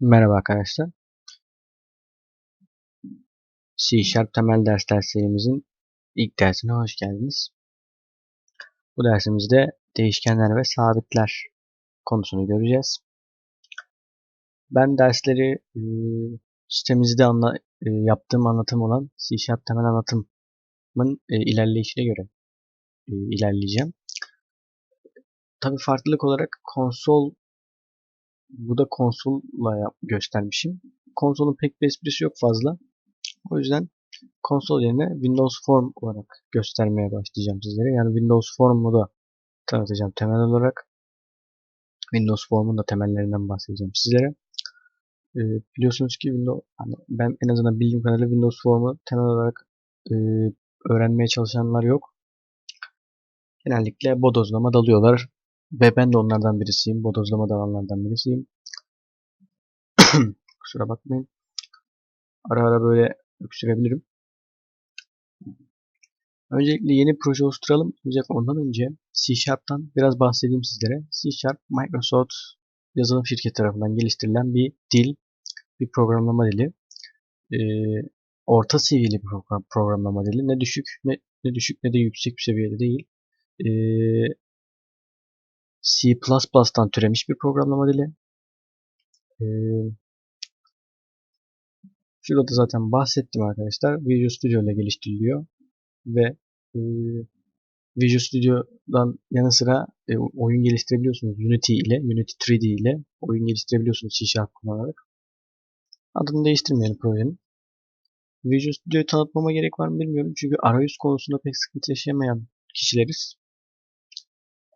Merhaba arkadaşlar. C Sharp temel dersler serimizin ilk dersine hoş geldiniz. Bu dersimizde değişkenler ve sabitler konusunu göreceğiz. Ben dersleri e, sitemizde anla, e, yaptığım anlatım olan C Sharp temel anlatımın e, ilerleyişine göre e, ilerleyeceğim. Tabi farklılık olarak konsol bu da konsolla göstermişim. Konsolun pek bir esprisi yok fazla. O yüzden konsol yerine Windows Form olarak göstermeye başlayacağım sizlere. Yani Windows Form'u da tanıtacağım temel olarak. Windows Form'un da temellerinden bahsedeceğim sizlere. Ee, biliyorsunuz ki Windows, hani ben en azından bildiğim kadarıyla Windows Form'u temel olarak e, öğrenmeye çalışanlar yok. Genellikle bodozlama dalıyorlar. Ve ben de onlardan birisiyim. Bodozlama dalanlardan birisiyim. Kusura bakmayın. Ara ara böyle öksürebilirim. Öncelikle yeni proje oluşturalım. Ancak ondan önce C Sharp'tan biraz bahsedeyim sizlere. C Sharp, Microsoft yazılım şirketi tarafından geliştirilen bir dil, bir programlama dili. Ee, orta seviyeli bir program, programlama dili. Ne düşük ne, ne düşük ne de yüksek bir seviyede değil. Ee, C++'tan türemiş bir programlama dili. Ee, şurada zaten bahsettim arkadaşlar. Visual Studio ile geliştiriliyor ve e, Visual Studio'dan yanı sıra e, oyun geliştirebiliyorsunuz Unity ile, Unity 3D ile oyun geliştirebiliyorsunuz C Sharp kullanarak. Adını değiştirmeyelim projenin. Visual Studio'yu tanıtmama gerek var mı bilmiyorum. Çünkü arayüz konusunda pek sıkıntı yaşayamayan kişileriz.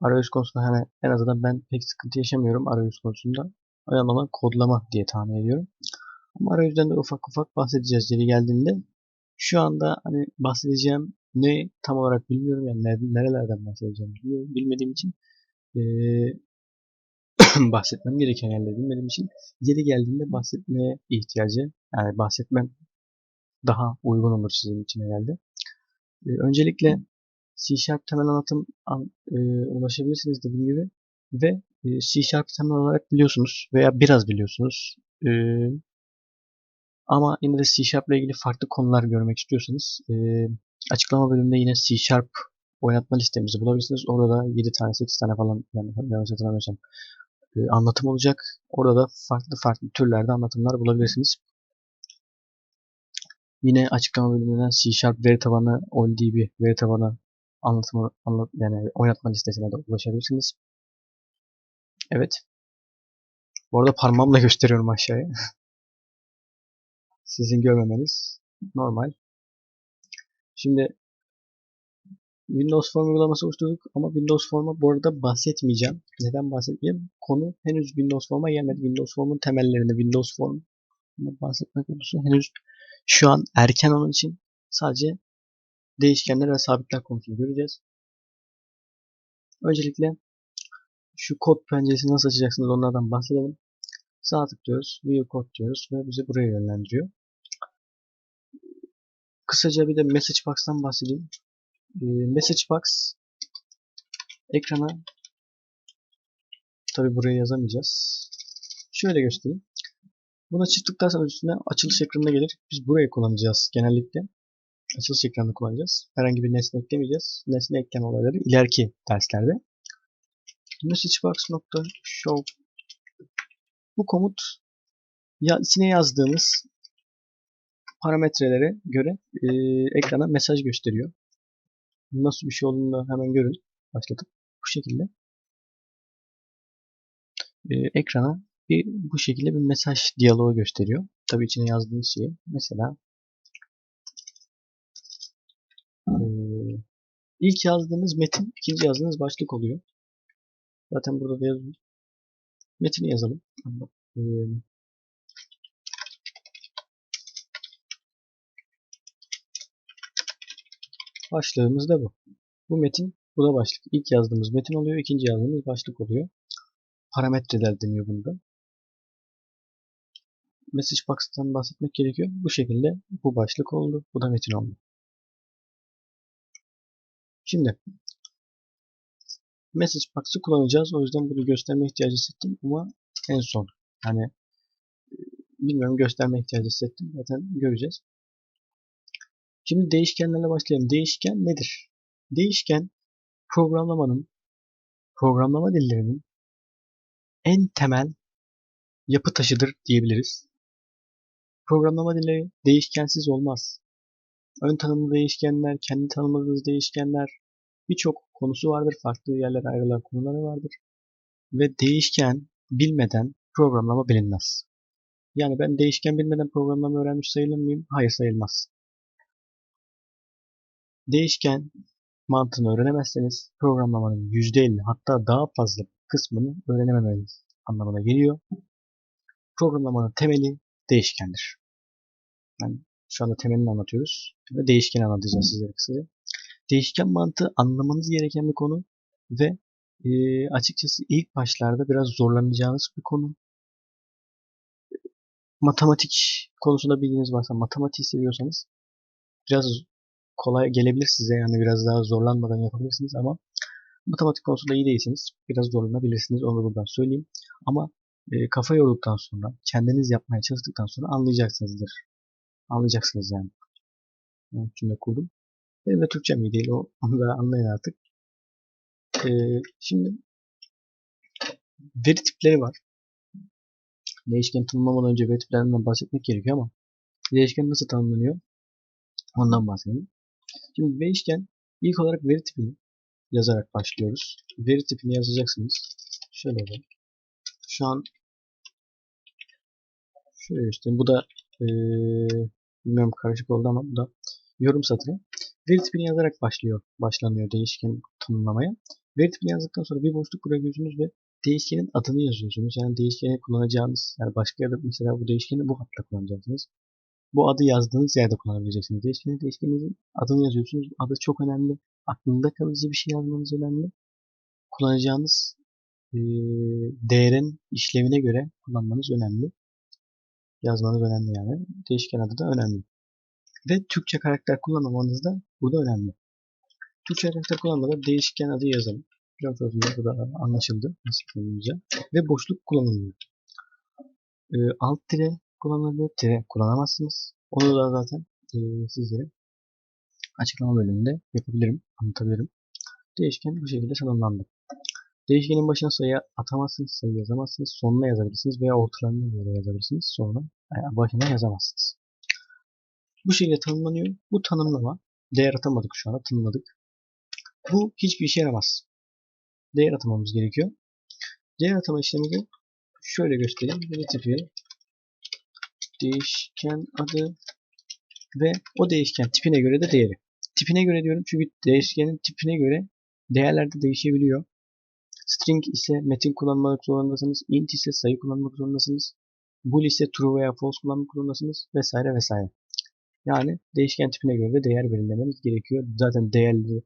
Arayüz konusunda hani en azından ben pek sıkıntı yaşamıyorum arayüz konusunda. Önemli olan kodlama diye tahmin ediyorum. Ama arayüzden de ufak ufak bahsedeceğiz yeri geldiğinde. Şu anda hani bahsedeceğim ne tam olarak bilmiyorum yani nerelerden bahsedeceğim bilmiyorum. Bilmediğim için ee, bahsetmem gereken yerleri bilmediğim için yeri geldiğinde bahsetmeye ihtiyacı yani bahsetmem daha uygun olur sizin için herhalde. E, öncelikle C Sharp temel anlatım an, e, ulaşabilirsiniz dediğim gibi ve e, C Sharp temel olarak biliyorsunuz veya biraz biliyorsunuz e, ama yine de C Sharp ile ilgili farklı konular görmek istiyorsanız e, açıklama bölümünde yine C Sharp oynatma listemizi bulabilirsiniz. Orada da 7 tane 8 tane falan yani yanlış hatırlamıyorsam e, anlatım olacak. Orada da farklı farklı türlerde anlatımlar bulabilirsiniz. Yine açıklama bölümünden C Sharp veri tabanı, OLDB veri tabanı anlatımı anlat, yani oynatma listesine de ulaşabilirsiniz. Evet. Bu arada parmağımla gösteriyorum aşağıya. Sizin görmemeniz normal. Şimdi Windows Form uygulaması oluşturduk ama Windows Form'a bu arada bahsetmeyeceğim. Neden bahsetmeyeceğim? Konu henüz Windows Form'a gelmedi. Windows Form'un temellerinde Windows Form bahsetmek konusu henüz şu an erken onun için sadece değişkenler ve sabitler konusunu göreceğiz. Öncelikle şu kod penceresini nasıl açacaksınız onlardan bahsedelim. Sağ tıklıyoruz, View Code diyoruz ve bizi buraya yönlendiriyor. Kısaca bir de Message Box'tan bahsedeyim. Ee, message Box ekrana tabi buraya yazamayacağız. Şöyle göstereyim. Buna çift tıklarsanız üstüne açılış ekranına gelir. Biz burayı kullanacağız genellikle açılış ekranını kullanacağız. Herhangi bir nesne eklemeyeceğiz. Nesne ekleme olayları ileriki derslerde. messagebox.show bu komut ya, içine yazdığımız parametrelere göre e, ekrana mesaj gösteriyor. Nasıl bir şey olduğunu hemen görün. Başladık. Bu şekilde. E, ekrana bir, bu şekilde bir mesaj diyaloğu gösteriyor. Tabii içine yazdığınız şeyi. Mesela ilk yazdığınız metin, ikinci yazdığınız başlık oluyor. Zaten burada da yazıyor. Metini yazalım. Ee, başlığımız da bu. Bu metin, bu da başlık. İlk yazdığımız metin oluyor, ikinci yazdığımız başlık oluyor. Parametreler deniyor bunda. Message box'tan bahsetmek gerekiyor. Bu şekilde bu başlık oldu, bu da metin oldu. Şimdi message box'ı kullanacağız. O yüzden bunu gösterme ihtiyacı hissettim ama en son. Yani bilmiyorum gösterme ihtiyacı hissettim. Zaten göreceğiz. Şimdi değişkenlerle başlayalım. Değişken nedir? Değişken programlamanın, programlama dillerinin en temel yapı taşıdır diyebiliriz. Programlama dilleri değişkensiz olmaz. Ön tanımlı değişkenler, kendi tanımladığınız değişkenler birçok konusu vardır. Farklı yerlere ayrılan konuları vardır. Ve değişken bilmeden programlama bilinmez. Yani ben değişken bilmeden programlama öğrenmiş sayılır mıyım? Hayır sayılmaz. Değişken mantığını öğrenemezseniz programlamanın %50 hatta daha fazla kısmını öğrenememeniz anlamına geliyor. Programlamanın temeli değişkendir. Yani şu anda temelini anlatıyoruz. Ve değişkeni anlatacağız sizlere kısaca. Değişken mantığı anlamanız gereken bir konu ve e, açıkçası ilk başlarda biraz zorlanacağınız bir konu. Matematik konusunda bilginiz varsa, matematik seviyorsanız biraz kolay gelebilir size. Yani biraz daha zorlanmadan yapabilirsiniz ama matematik konusunda iyi değilsiniz. Biraz zorlanabilirsiniz. Onu buradan söyleyeyim. Ama e, kafa yorduktan sonra, kendiniz yapmaya çalıştıktan sonra anlayacaksınızdır. Anlayacaksınız yani cümle kurdum. Benim de Türkçem iyi değil. O, onu da anlayın artık. E, şimdi veri tipleri var. Değişken tanımlamadan önce veri tiplerinden bahsetmek gerekiyor ama değişken nasıl tanımlanıyor? Ondan bahsedelim. Şimdi değişken ilk olarak veri tipini yazarak başlıyoruz. Veri tipini yazacaksınız. Şöyle olacak. Şu an şöyle işte bu da ee, bilmiyorum karışık oldu ama bu da yorum satırı. Veri tipini yazarak başlıyor, başlanıyor değişken tanımlamaya. Veri tipini yazdıktan sonra bir boşluk bırakıyorsunuz ve değişkenin adını yazıyorsunuz. Yani değişkeni kullanacağınız, yani başka yerde mesela bu değişkeni bu hatla kullanacaksınız. Bu adı yazdığınız yerde kullanabileceksiniz. Değişkeni, değişkeninizin adını yazıyorsunuz. Adı çok önemli. Aklında kalıcı bir şey yazmanız önemli. Kullanacağınız e, değerin işlevine göre kullanmanız önemli. Yazmanız önemli yani. Değişken adı da önemli. Ve Türkçe karakter kullanmamanız da burada önemli. Türkçe karakter kullanmadan değişken adı yazalım. Biraz bu da anlaşıldı. Nasıl kullanılacak. Ve boşluk kullanılmıyor. E, alt tire kullanılabilir. Tire kullanamazsınız. Onu da zaten e, sizlere açıklama bölümünde yapabilirim. Anlatabilirim. Değişken bu şekilde tanımlandı. Değişkenin başına sayı atamazsınız, sayı yazamazsınız, sonuna yazabilirsiniz veya ortalarına yazabilirsiniz. Sonra yani başına yazamazsınız. Bu şekilde tanımlanıyor. Bu tanımlama değer atamadık şu anda tanımladık. Bu hiçbir işe yaramaz. Değer atamamız gerekiyor. Değer atama işlemini şöyle göstereyim. Veri tipi değişken adı ve o değişken tipine göre de değeri. Tipine göre diyorum çünkü değişkenin tipine göre değerler de değişebiliyor. String ise metin kullanmak zorundasınız. Int ise sayı kullanmak zorundasınız. Bool ise true veya false kullanmak zorundasınız. Vesaire vesaire. Yani değişken tipine göre de değer belirlemeniz gerekiyor. Zaten değerli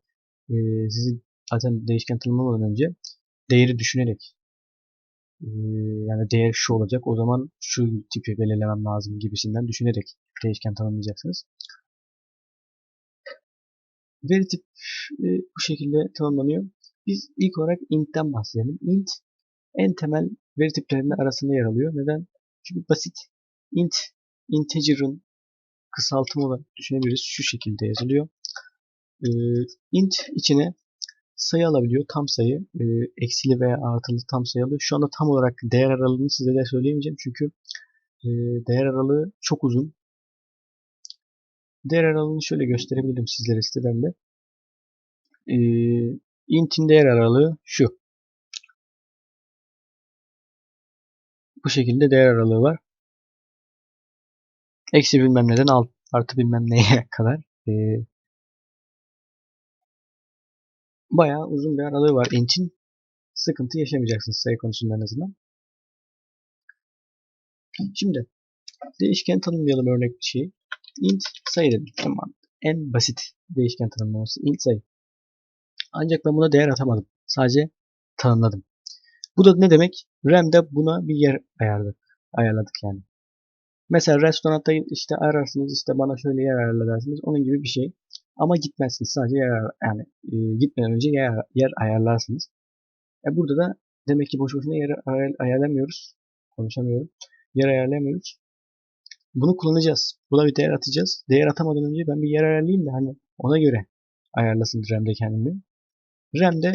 e, sizi zaten değişken tanımlamadan önce değeri düşünerek e, yani değer şu olacak o zaman şu tipi belirlemem lazım gibisinden düşünerek değişken tanımlayacaksınız. Veri tip e, bu şekilde tanımlanıyor. Biz ilk olarak int'ten bahsedelim. Int en temel veri tiplerinin arasında yer alıyor. Neden? Çünkü basit. Int, integer'ın kısaltımı olarak düşünebiliriz. Şu şekilde yazılıyor. Ee, int içine sayı alabiliyor. Tam sayı. E, eksili veya artılı tam sayı alıyor. Şu anda tam olarak değer aralığını size de söyleyemeyeceğim. Çünkü e, değer aralığı çok uzun. Değer aralığını şöyle gösterebilirim sizlere siteden de. E, int'in değer aralığı şu. Bu şekilde değer aralığı var. Eksi bilmem neden alt, artı bilmem neye kadar. E, bayağı uzun bir aralığı var int'in. Sıkıntı yaşamayacaksınız sayı konusunda en azından. Şimdi değişken tanımlayalım örnek bir şey. int sayı dedim. Tamam. En basit değişken tanımlaması int sayı. Ancak ben buna değer atamadım. Sadece tanımladım. Bu da ne demek? RAM'de buna bir yer ayarladık. Ayarladık yani. Mesela restoranda işte ararsınız işte bana şöyle yer ayarla. Onun gibi bir şey. Ama gitmezsiniz. Sadece yer yani e, gitmeden önce yer, yer ayarlarsınız. E burada da demek ki boş boşuna yer ayarlamıyoruz. Konuşamıyorum. Yer ayarlayamıyoruz. bunu kullanacağız. Buna bir değer atacağız. Değer atamadan önce ben bir yer ayarlayayım da hani ona göre ayarlasın RAM'de kendini. RAM'de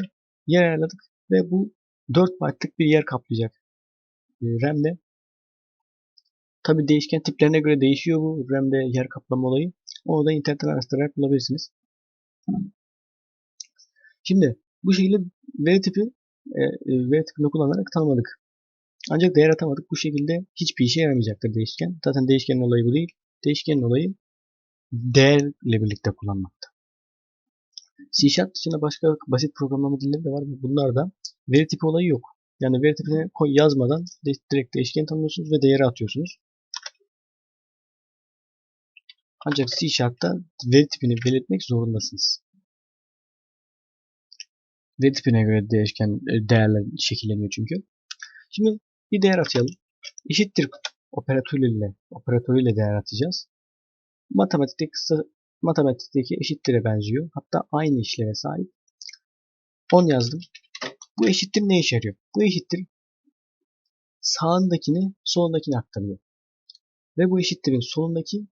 yer ayarladık ve bu 4 byte'lık bir yer kaplayacak. Ee, RAM'de tabi değişken tiplerine göre değişiyor bu RAM'de yer kaplama olayı. Onu da internetten araştırarak bulabilirsiniz. Şimdi bu şekilde veri tipi e, veri tipini kullanarak tanımladık. Ancak değer atamadık. Bu şekilde hiçbir işe yaramayacaktır değişken. Zaten değişkenin olayı bu değil. Değişkenin olayı değerle birlikte kullanmakta. C dışında başka basit programlama dilleri de var. Bunlar da veri tipi olayı yok. Yani veri tipini koy yazmadan direkt değişken tanımlıyorsunuz ve değeri atıyorsunuz. Ancak C Sharp'ta veri tipini belirtmek zorundasınız. Veri tipine göre değişken e, değerler şekilleniyor çünkü. Şimdi bir değer atayalım. Eşittir operatörüyle operatörüyle değer atacağız. Matematikte kısa matematikteki eşittire benziyor. Hatta aynı işleve sahip. 10 yazdım. Bu eşittir ne işe yarıyor? Bu eşittir sağındakini solundakine aktarıyor. Ve bu eşittirin solundakinin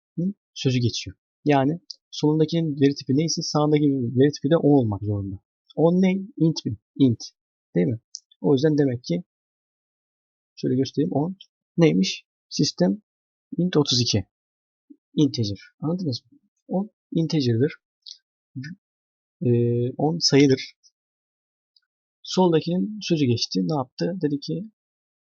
sözü geçiyor. Yani solundakinin veri tipi neyse sağındaki veri tipi de 10 olmak zorunda. 10 ne? Int mi? Int. Değil mi? O yüzden demek ki şöyle göstereyim 10 neymiş? Sistem int 32. Integer. Anladınız mı? 10 integer'dır. 10 sayıdır. Soldakinin sözü geçti. Ne yaptı? Dedi ki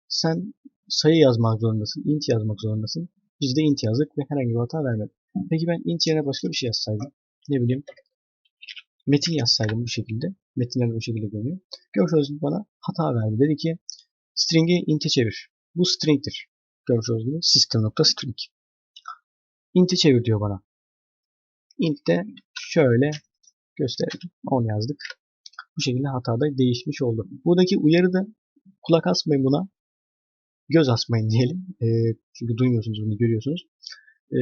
sen sayı yazmak zorundasın. int yazmak zorundasın. Biz de int yazdık ve herhangi bir hata vermedi. Peki ben int yerine başka bir şey yazsaydım. Ne bileyim metin yazsaydım bu şekilde. Metinler bu şekilde görünüyor. Görüyorsunuz bana hata verdi. Dedi ki string'i int'e çevir. Bu string'tir. Görüyorsunuz gibi system.string. Int'e çevir diyor bana. Int'te şöyle gösterelim. 10 yazdık. Bu şekilde hatada değişmiş oldu. Buradaki uyarı da kulak asmayın buna. Göz asmayın diyelim. E, çünkü duymuyorsunuz bunu görüyorsunuz. E,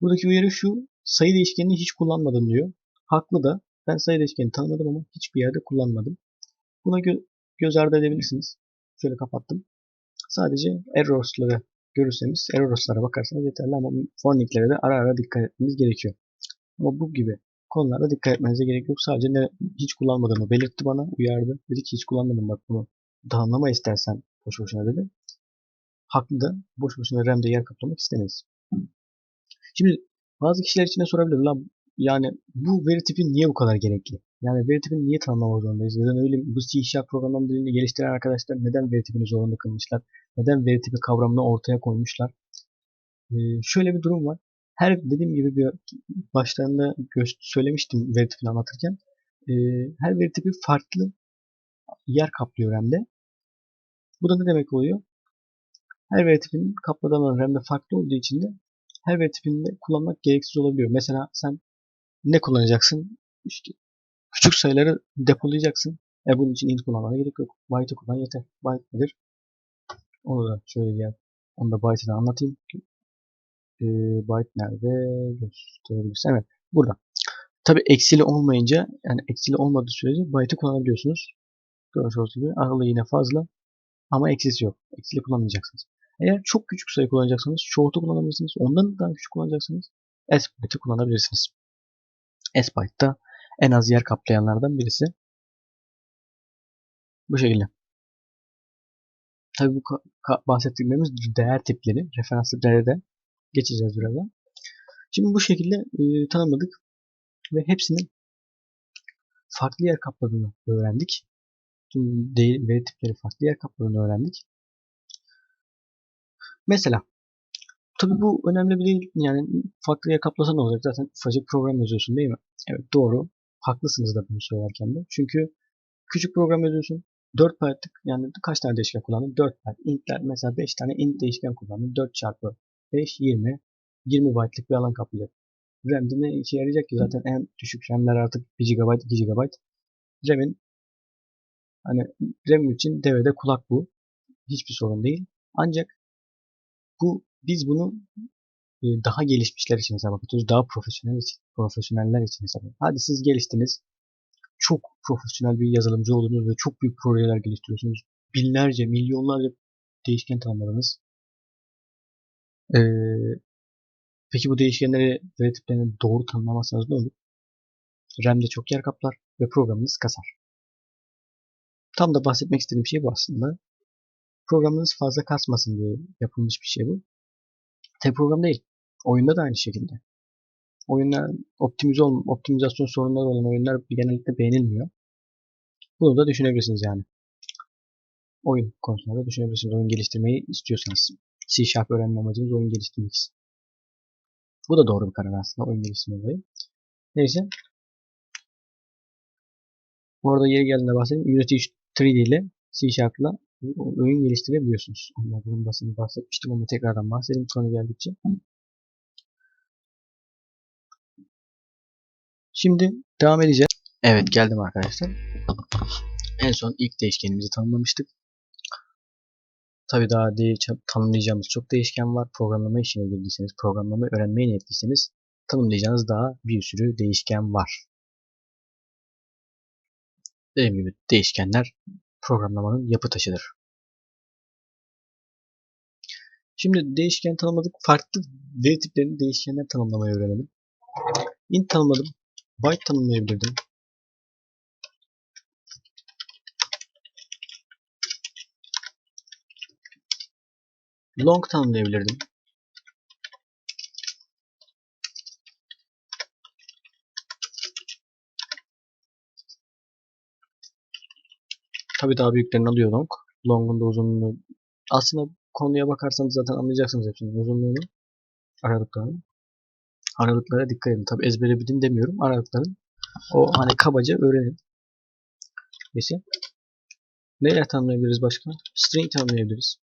buradaki uyarı şu. Sayı değişkenini hiç kullanmadım diyor. Haklı da. Ben sayı değişkenini tanımadım ama hiçbir yerde kullanmadım. Buna gö göz ardı edebilirsiniz. Şöyle kapattım. Sadece errors'ları görürseniz errors'lara bakarsanız yeterli ama warning'lere de ara ara dikkat etmeniz gerekiyor. Ama bu gibi konularda dikkat etmenize gerek yok. Sadece ne, hiç kullanmadığımı belirtti bana, uyardı. Dedi ki hiç kullanmadım bak bunu. Daha anlama istersen boş boşuna dedi. Haklı da boş boşuna RAM'de yer kaplamak istemeyiz. Şimdi bazı kişiler içine sorabilir. Lan yani bu veri tipi niye bu kadar gerekli? Yani veri tipini niye tanımlamak zorundayız? Da öyle bu C Sharp programlama dilini geliştiren arkadaşlar neden veri tipini zorunda kılmışlar? Neden veri tipi kavramını ortaya koymuşlar? Ee, şöyle bir durum var. Her dediğim gibi bir başlarında söylemiştim veri tipini anlatırken. E, her veri tipi farklı yer kaplıyor RAM'de. Bu da ne demek oluyor? Her veri tipinin alan RAM'de farklı olduğu için de her veri tipini de kullanmak gereksiz olabiliyor. Mesela sen ne kullanacaksın? İşte küçük sayıları depolayacaksın. E bunun için int kullanmana gerek yok. Byte kullan yeter. Byte nedir? Onu da şöyle gel. Onu da byte'ını anlatayım. E, byte nerede? Gösterebilirsin. Evet. Burada. Tabi eksili olmayınca yani eksili olmadığı sürece byte'ı kullanabiliyorsunuz. Gördüğünüz gibi aralığı yine fazla ama eksisi yok. Eksili kullanmayacaksınız. Eğer çok küçük sayı kullanacaksanız short'u kullanabilirsiniz. Ondan daha küçük kullanacaksanız S-byte'ı kullanabilirsiniz. S-byte da en az yer kaplayanlardan birisi. Bu şekilde. Tabi bu bahsettiklerimiz değer tipleri, referans tipleri de geçeceğiz birazdan. Şimdi bu şekilde e, tanımladık ve hepsinin farklı yer kapladığını öğrendik. Tüm veri tipleri farklı yer kapladığını öğrendik. Mesela tabi bu önemli bir değil. Yani farklı yer kaplasa ne olacak? Zaten ufacık program yazıyorsun değil mi? Evet doğru. Haklısınız da bunu söylerken de. Çünkü küçük program yazıyorsun. 4 byte'lık yani kaç tane değişken kullandın? 4 byte. Int'ler mesela 5 tane int değişken kullandın. 4 çarpı 5, 20. 20 byte'lık bir alan kaplayacak. RAM'de ne işe yarayacak ki zaten en düşük RAM'ler artık 1 GB, 2 GB. RAM'in hani RAM için devrede kulak bu. Hiçbir sorun değil. Ancak bu biz bunu e, daha gelişmişler için hesap yapıyoruz. Daha profesyonel için, profesyoneller için yapıyoruz. Hadi siz geliştiniz. Çok profesyonel bir yazılımcı oldunuz ve çok büyük projeler geliştiriyorsunuz. Binlerce, milyonlarca değişken tanımladınız. Ee, peki bu değişkenleri veri tiplerini doğru tanımlamazsanız ne olur? RAM'de çok yer kaplar ve programınız kasar. Tam da bahsetmek istediğim şey bu aslında. Programınız fazla kasmasın diye yapılmış bir şey bu. Tek program değil. Oyunda da aynı şekilde. Oyunlar optimize ol, optimizasyon sorunları olan oyunlar genellikle beğenilmiyor. Bunu da düşünebilirsiniz yani. Oyun konusunda da düşünebilirsiniz. Oyun geliştirmeyi istiyorsanız. C Sharp öğrenme amacınız oyun geliştirmek. Bu da doğru bir karar aslında oyun geliştirme olayı. Neyse. Bu arada yeri geldiğinde bahsedeyim. Unity 3D ile C Sharp'la oyun geliştirebiliyorsunuz. Ama bunun basını bahsetmiştim ama tekrardan bahsedeyim konu geldikçe. Şimdi devam edeceğiz. Evet geldim arkadaşlar. En son ilk değişkenimizi tanımlamıştık. Tabi daha değil, tanımlayacağımız çok değişken var. Programlama işine girdiyseniz, programlama öğrenmeye niyetliyseniz tanımlayacağınız daha bir sürü değişken var. Dediğim gibi değişkenler programlamanın yapı taşıdır. Şimdi değişken tanımladık. Farklı veri tiplerini değişkenler tanımlamayı öğrenelim. int tanımladım. Byte tanımlayabilirdim. Long tanımlayabilirdim. Tabi daha büyüklerini alıyor long. Long'un da uzunluğu. Aslında konuya bakarsanız zaten anlayacaksınız hepsinin uzunluğunu. Aralıklarını. Aralıklara dikkat edin. Tabi ezbere bilin demiyorum. Aralıkların o hani kabaca öğrenin. Neyse. Neler tanımlayabiliriz başka? String tanımlayabiliriz.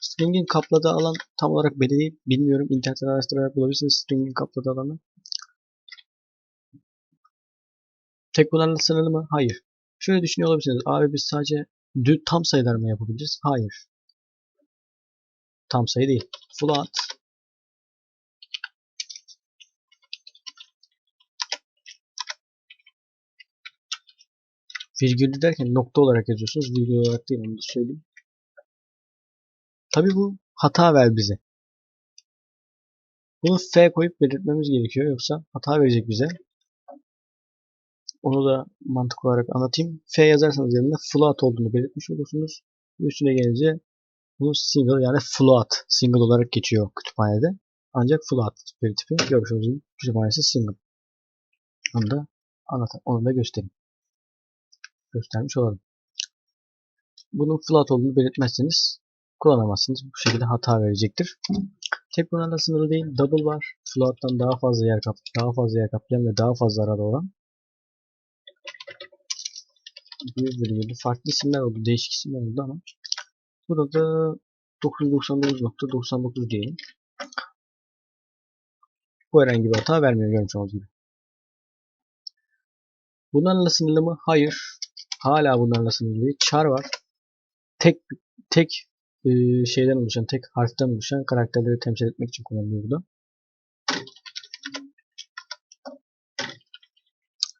String'in kapladığı alan tam olarak belli değil. Bilmiyorum. İnternetten araştırarak bulabilirsiniz string'in kapladığı alanı. Tek bunlarla sınırlı mı? Hayır. Şöyle düşünüyor olabilirsiniz. Abi biz sadece tam sayılar mı yapabiliriz? Hayır. Tam sayı değil. Float virgüllü derken nokta olarak yazıyorsunuz. Virgül olarak değil onu da söyleyeyim. Tabi bu hata ver bize. Bunu F koyup belirtmemiz gerekiyor. Yoksa hata verecek bize. Onu da mantık olarak anlatayım. F yazarsanız yanına float olduğunu belirtmiş olursunuz. Üstüne gelince bu single yani float single olarak geçiyor kütüphanede. Ancak float veri tipi görmüş olduğunuz kütüphanesi single. Onu da anlat, onu da göstereyim. Göstermiş olalım. Bunun float olduğunu belirtmezseniz kullanamazsınız. Bu şekilde hata verecektir. Tek bunlarla sınırlı değil. Double var. Float'tan daha fazla yer kap daha fazla yer kaplayan ve daha fazla arada olan. Birbiri farklı isimler oldu. Değişik isimler oldu ama burada da 999.99 diyelim. Bu herhangi bir hata vermiyor görmüş olduğunuz gibi. Bunlarla sınırlı mı? Hayır. Hala bunlarla sınırlı. Char var. Tek tek e, şeyden oluşan, tek harften oluşan karakterleri temsil etmek için kullanılıyor burada.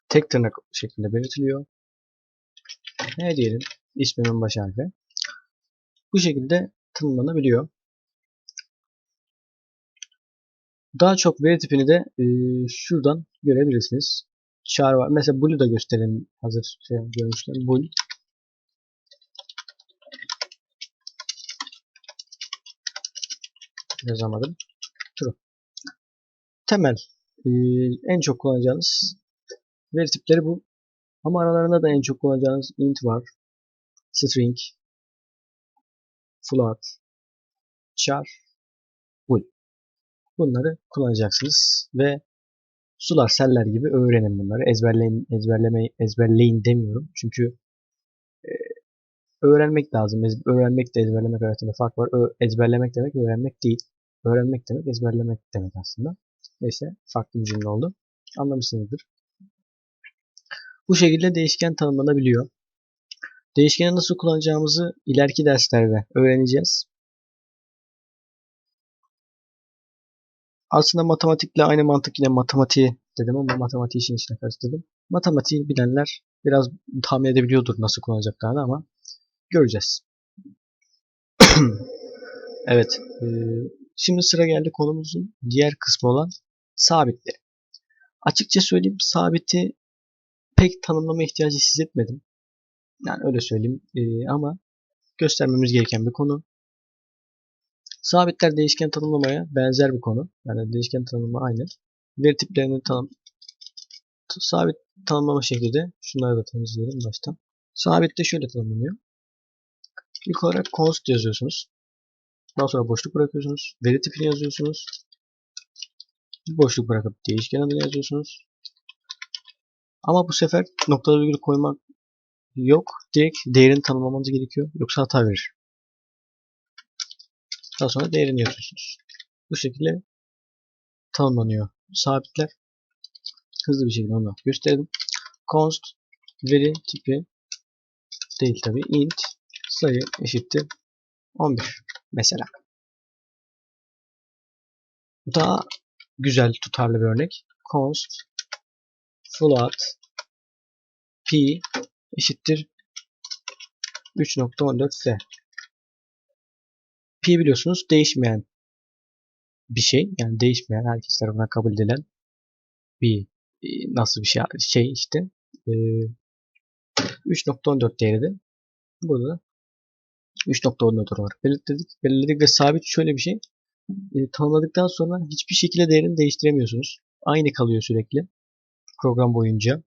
Tek tırnak şeklinde belirtiliyor. Ne diyelim? İsmimin baş harfi. Bu şekilde tanımlanabiliyor. Daha çok veri tipini de e, şuradan görebilirsiniz. Char var. Mesela Blue da gösterelim hazır şey görmüşken. Blue yazamadım. True. Temel. Ee, en çok kullanacağınız veri tipleri bu. Ama aralarında da en çok kullanacağınız int var. String. Float. Char. Bool. Bunları kullanacaksınız ve sular seller gibi öğrenin bunları. Ezberleyin, ezberlemeyi ezberleyin demiyorum. Çünkü öğrenmek lazım. öğrenmek de ezberlemek arasında fark var. Ö ezberlemek demek öğrenmek değil. Öğrenmek demek ezberlemek demek aslında. Neyse farklı bir cümle oldu. Anlamışsınızdır. Bu şekilde değişken tanımlanabiliyor. Değişkeni nasıl kullanacağımızı ileriki derslerde öğreneceğiz. Aslında matematikle aynı mantık yine matematiği dedim ama matematiği işin içine karıştırdım. Matematiği bilenler biraz tahmin edebiliyordur nasıl kullanacaklarını ama göreceğiz. evet. e, şimdi sıra geldi konumuzun diğer kısmı olan sabitleri. Açıkça söyleyeyim sabiti pek tanımlama ihtiyacı hissetmedim. Yani öyle söyleyeyim. E, ama göstermemiz gereken bir konu. Sabitler değişken tanımlamaya benzer bir konu. Yani değişken tanımlama aynı. Veri tiplerini tanım sabit tanımlama şekilde şunları da temizleyelim baştan. Sabit de şöyle tanımlanıyor. İlk olarak const yazıyorsunuz. Daha sonra boşluk bırakıyorsunuz. Veri tipini yazıyorsunuz. Bir boşluk bırakıp değişken adını yazıyorsunuz. Ama bu sefer noktalı virgül koymak yok. Direkt değerini tanımlamanız gerekiyor. Yoksa hata verir. Daha sonra değerini yazıyorsunuz. Bu şekilde tanımlanıyor sabitler. Hızlı bir şekilde onu gösterelim. Const veri tipi değil tabi int sayı eşittir 11 mesela. Daha güzel tutarlı bir örnek. Const float p eşittir 3.14 f. P biliyorsunuz değişmeyen bir şey. Yani değişmeyen herkes tarafından kabul edilen bir e, nasıl bir şey şey işte e, 3.14 değeri de burada 3.14 olarak belirledik. belirledik ve sabit şöyle bir şey e, tanımladıktan sonra hiçbir şekilde değerini değiştiremiyorsunuz. Aynı kalıyor sürekli program boyunca.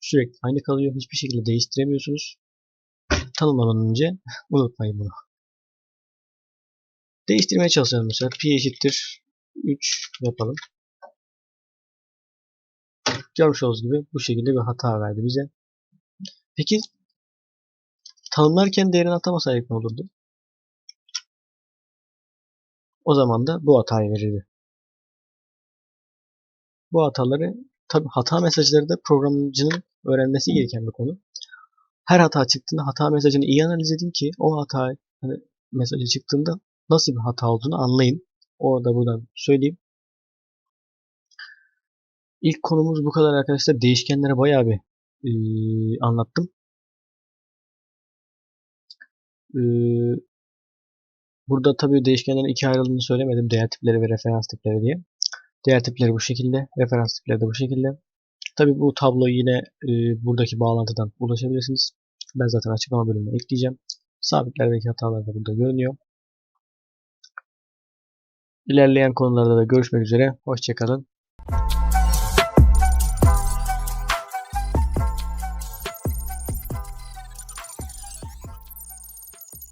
Sürekli aynı kalıyor. Hiçbir şekilde değiştiremiyorsunuz. Tanımlamadan önce unutmayın bunu. Değiştirmeye çalışalım mesela. Pi eşittir 3 yapalım. Görmüş olduğunuz gibi bu şekilde bir hata verdi bize. Peki tanımlarken değerini atamasaydık ne olurdu? O zaman da bu hatayı verirdi. Bu hataları tabi hata mesajları da programcının öğrenmesi gereken bir konu. Her hata çıktığında hata mesajını iyi analiz edin ki o hata hani mesajı çıktığında nasıl bir hata olduğunu anlayın. Orada buradan söyleyeyim. İlk konumuz bu kadar arkadaşlar. Değişkenlere bayağı bir e, anlattım. E, burada tabii değişkenlerin iki ayrıldığını söylemedim. Değer tipleri ve referans tipleri diye. Değer tipleri bu şekilde. Referans tipleri de bu şekilde. Tabii bu tabloyu yine e, buradaki bağlantıdan ulaşabilirsiniz. Ben zaten açıklama bölümüne ekleyeceğim. Sabitlerdeki hatalar da burada görünüyor. İlerleyen konularda da görüşmek üzere. Hoşçakalın.